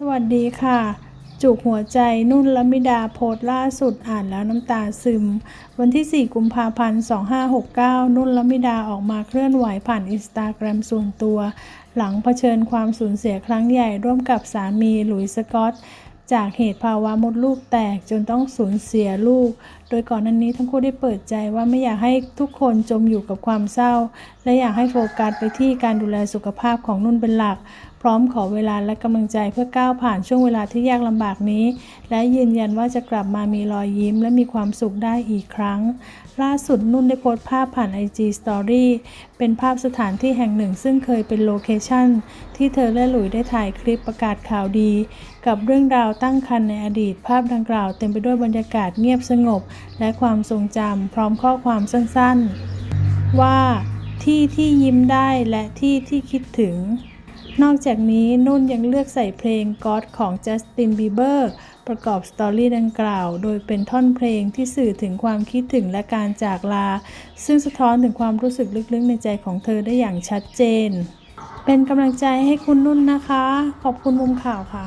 สวัสดีค่ะ จุกหัวใจนุ่นละมิดาโพสต์ล่าสุดอ่านแล้วน้ำตาซึม วันที่ 4 กุมภาพันธ์ 2569 นุ่นละมิดาออกมาเคลื่อนไหวผ่านอินสตาแกรมส่วนตัว หลังเผชิญความสูญเสียครั้งใหญ่ร่วมกับสามีหลุยส์สกอต จากเหตุภาวะมดลูกแตกจนต้องสูญเสียลูก โดยก่อนหน้านี้ทั้งคู่ได้เปิดใจว่าไม่อยากให้ทุกคนจมอยู่กับความเศร้า และอยากให้โฟกัสไปที่การดูแลสุขภาพของนุ่นเป็นหลัก พร้อมขอเวลาและกำลังใจเพื่อก้าวผ่านช่วงเวลาที่ยากลำบากนี้ และยืนยันว่าจะกลับมามีรอยยิ้มและมีความสุขได้อีกครั้ง ล่าสุดนุ่นได้โพสต์ภาพผ่าน IG Story เป็นภาพสถานที่แห่งหนึ่งซึ่งเคยเป็นโลเคชั่นที่เธอและหลุยได้ถ่ายคลิปประกาศข่าวดี กับเรื่องราวตั้งครรภ์ในอดีต ภาพดังกล่าวเต็มไปด้วยบรรยากาศเงียบสงบ และความทรงจำพร้อมข้อความสั้นๆ ว่าที่ที่ยิ้มได้และที่ที่คิดถึง นอกจากนี้นุ่นยังเลือกใส่เพลง God ของ Justin Bieber ประกอบสตอรี่ดังกล่าว โดยเป็นท่อนเพลงที่สื่อถึงความคิดถึงและการจากลา ซึ่งสะท้อนถึงความรู้สึกลึกๆในใจของเธอได้อย่างชัดเจน เป็นกำลังใจให้คุณนุ่นนะคะ ขอบคุณมุมข่าวค่ะ